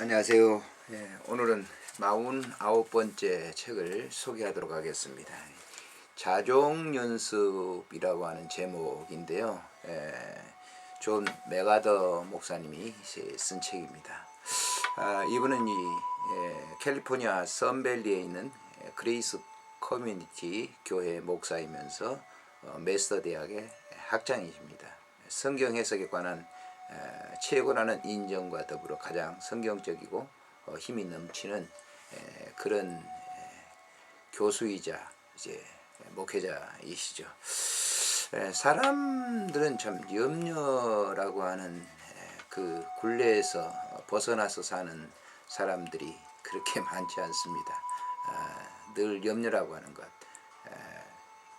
안녕하세요. 예, 오늘은 49번째 책을 소개하도록 하겠습니다. 자종 연습이라고 하는 제목인데요. 예, 존 메가더 목사님이 쓴 책입니다. 아, 이분은 이 예, 캘리포니아 선밸리에 있는 그레이스 커뮤니티 교회 목사이면서 어, 메스터 대학의 학장이십니다. 성경 해석에 관한 에, 최고라는 인정과 더불어 가장 성경적이고 어, 힘이 넘치는 에, 그런 에, 교수이자 이제 목회자이시죠. 에, 사람들은 참 염려라고 하는 에, 그 굴레에서 벗어나서 사는 사람들이 그렇게 많지 않습니다. 아, 늘 염려라고 하는 것. 에,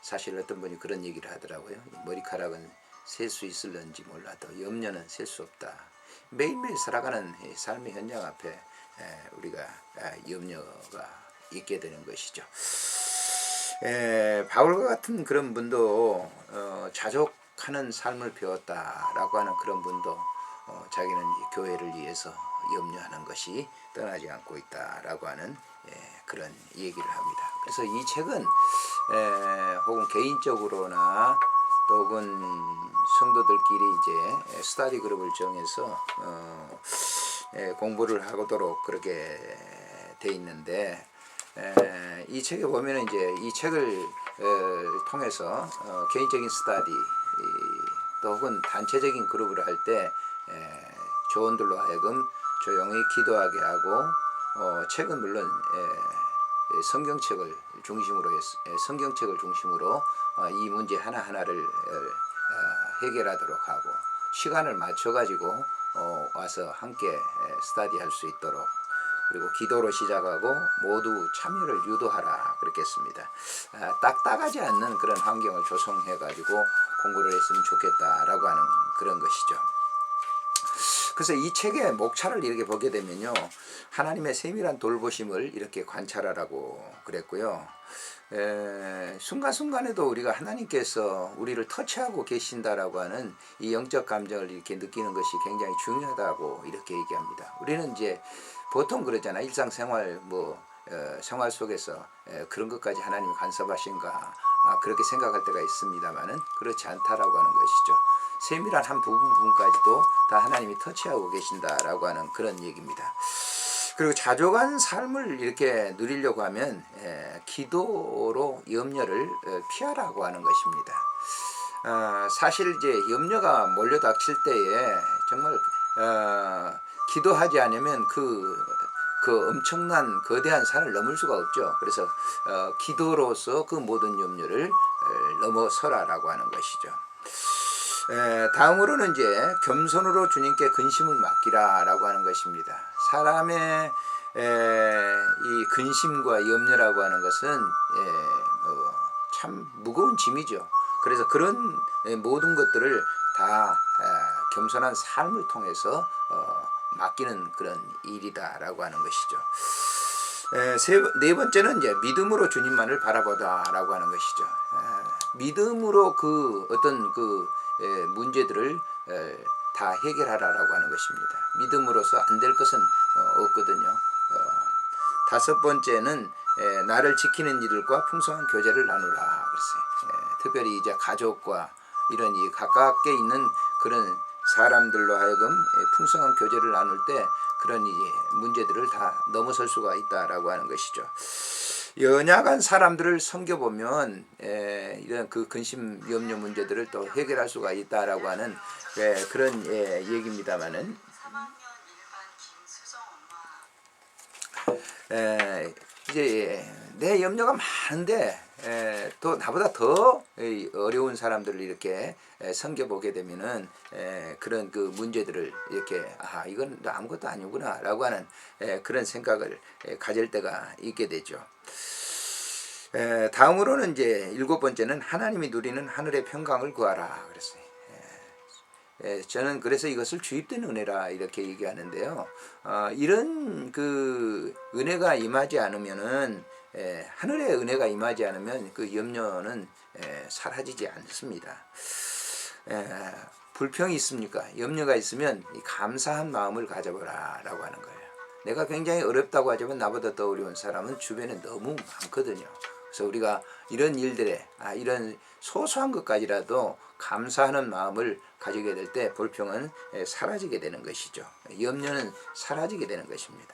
사실 어떤 분이 그런 얘기를 하더라고요. 머리카락은 셀 수 있을런지 몰라도 염려는 셀 수 없다. 매일매일 살아가는 이 삶의 현장 앞에 에, 우리가 아, 염려가 있게 되는 것이죠. 에, 바울과 같은 그런 분도 어, 자족하는 삶을 배웠다라고 하는 그런 분도 어, 자기는 이 교회를 위해서 염려하는 것이 떠나지 않고 있다라고 하는 예, 그런 얘기를 합니다. 그래서 이 책은 에, 혹은 개인적으로나 또 혹은 성도들끼리 이제 스타디 그룹을 정해서 어, 에, 공부를 하도록 그렇게 돼 있는데 에, 이 책에 보면은 이제 이 책을 에, 통해서 어, 개인적인 스타디 이, 또 혹은 단체적인 그룹을 할 때 조언들로 하여금 조용히 기도하게 하고 어, 책은 물론 에, 성경책을 중심으로 성경책을 중심으로 어, 이 문제 하나 하나를 어, 해결하도록 하고 시간을 맞춰 가지고 어, 와서 함께 스타디할 수 있도록 그리고 기도로 시작하고 모두 참여를 유도하라 그랬겠습니다. 아, 딱딱하지 않는 그런 환경을 조성해 가지고 공부를 했으면 좋겠다라고 하는 그런 것이죠. 그래서 이 책의 목차를 이렇게 보게 되면요. 하나님의 세밀한 돌보심을 이렇게 관찰하라고 그랬고요. 에, 순간순간에도 우리가 하나님께서 우리를 터치하고 계신다라고 하는 이 영적 감정을 이렇게 느끼는 것이 굉장히 중요하다고 이렇게 얘기합니다. 우리는 이제 보통 그러잖아. 일상생활 뭐 어, 생활 속에서 에, 그런 것까지 하나님이 간섭하신가 아, 그렇게 생각할 때가 있습니다만은 그렇지 않다라고 하는 것이죠. 세밀한 한 부분 부분까지도 다 하나님이 터치하고 계신다라고 하는 그런 얘기입니다. 그리고 자족한 삶을 이렇게 누리려고 하면 에, 기도로 염려를 에, 피하라고 하는 것입니다. 아, 사실 이제 염려가 몰려닥칠 때에 정말 어, 기도하지 않으면 그, 그 엄청난 거대한 산을 넘을 수가 없죠. 그래서 어, 기도로서 그 모든 염려를 에, 넘어서라라고 하는 것이죠. 에, 다음으로는 이제 겸손으로 주님께 근심을 맡기라라고 하는 것입니다. 사람의 에, 이 근심과 염려라고 하는 것은 에, 뭐, 참 무거운 짐이죠. 그래서 그런 모든 것들을 다 에, 겸손한 삶을 통해서 어, 맡기는 그런 일이다라고 하는 것이죠. 에, 세, 네 번째는 이제 믿음으로 주님만을 바라보다라고 하는 것이죠. 에, 믿음으로 그 어떤 그 에, 문제들을 에, 다 해결하라라고 하는 것입니다. 믿음으로서 안 될 것은 어, 없거든요. 어, 다섯 번째는 에, 나를 지키는 이들과 풍성한 교제를 나누라 그랬어요. 에, 특별히 이제 가족과 이런 이 가깝게 있는 그런 사람들로 하여금 에, 풍성한 교제를 나눌 때 그런 문제들을 다 넘어설 수가 있다라고 하는 것이죠. 연약한 사람들을 섬겨보면 에, 이런 그 근심 염려 문제들을 또 해결할 수가 있다라고 하는 에, 그런 예, 얘기입니다만은 에, 이제 내 염려가 많은데 에, 또 나보다 더 어려운 사람들을 이렇게 섬겨 보게 되면은 에, 그런 그 문제들을 이렇게 아 이건 아무것도 아니구나라고 하는 에, 그런 생각을 에, 가질 때가 있게 되죠. 에, 다음으로는 이제 일곱 번째는 하나님이 누리는 하늘의 평강을 구하라 그랬어요. 에, 저는 그래서 이것을 주입된 은혜라 이렇게 얘기하는데요. 어, 이런 그 은혜가 임하지 않으면은 에, 하늘의 은혜가 임하지 않으면 그 염려는 에, 사라지지 않습니다. 에, 불평이 있습니까? 염려가 있으면 감사한 마음을 가져보라라고 하는 거예요. 내가 굉장히 어렵다고 하지만 나보다 더 어려운 사람은 주변에 너무 많거든요. 그래서 우리가 이런 일들에 아, 이런 소소한 것까지라도 감사하는 마음을 가지게 될 때 불평은 에, 사라지게 되는 것이죠. 염려는 사라지게 되는 것입니다.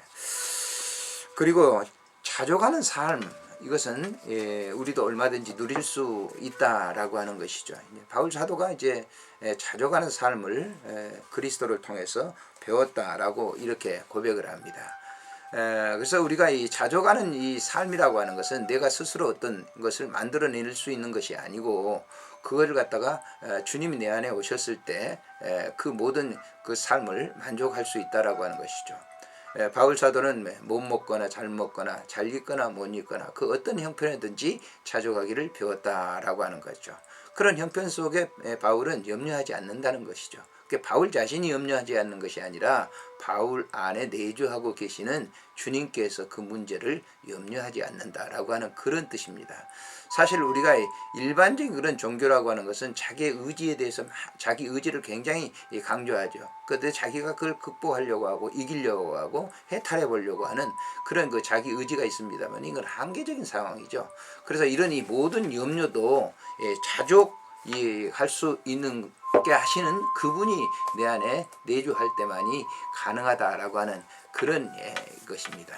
그리고 자족하는 삶 이것은 예, 우리도 얼마든지 누릴 수 있다라고 하는 것이죠. 바울 사도가 이제 예, 자족하는 삶을 예, 그리스도를 통해서 배웠다라고 이렇게 고백을 합니다. 에, 그래서 우리가 이 자족하는 이 삶이라고 하는 것은 내가 스스로 어떤 것을 만들어낼 수 있는 것이 아니고 그거를 갖다가 에, 주님이 내 안에 오셨을 때 그 모든 그 삶을 만족할 수 있다라고 하는 것이죠. 에, 바울 사도는 못 먹거나 잘 먹거나 잘 입거나 못 입거나 그 어떤 형편이든지 자족하기를 배웠다라고 하는 거죠. 그런 형편 속에 에, 바울은 염려하지 않는다는 것이죠. 그 바울 자신이 염려하지 않는 것이 아니라 바울 안에 내주하고 계시는 주님께서 그 문제를 염려하지 않는다라고 하는 그런 뜻입니다. 사실 우리가 일반적인 그런 종교라고 하는 것은 자기의 의지에 대해서 막 자기 의지를 굉장히 강조하죠. 그런데 자기가 그걸 극복하려고 하고 이기려고 하고 해탈해 보려고 하는 그런 그 자기 의지가 있습니다만 이건 한계적인 상황이죠. 그래서 이런 이 모든 염려도 예, 자족 이할 수 있는 게 하시는 그분이 내 안에 내주할 때만이 가능하다라고 하는 그런 예, 것입니다.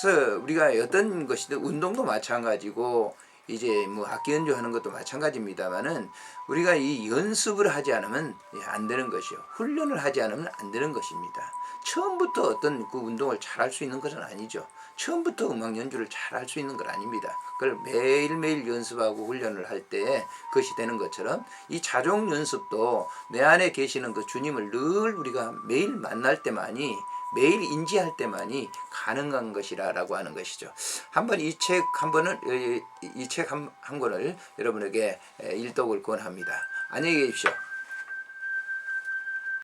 그래서 우리가 어떤 것이든 운동도 마찬가지고 이제 뭐 악기 연주하는 것도 마찬가지입니다만은 우리가 이 연습을 하지 않으면 예, 안 되는 것이요. 훈련을 하지 않으면 안 되는 것입니다. 처음부터 어떤 그 운동을 잘할 수 있는 것은 아니죠. 처음부터 음악 연주를 잘할 수 있는 건 아닙니다. 그걸 매일매일 연습하고 훈련을 할때 그것이 되는 것처럼 이 자종 연습도 내 안에 계시는 그 주님을 늘 우리가 매일 만날 때만이 매일 인지할 때만이 가능한 것이라라고 하는 것이죠. 한번 이 책 한 번을 이 책한 한 권을 여러분에게 일독을 권합니다. 안녕히 계십시오.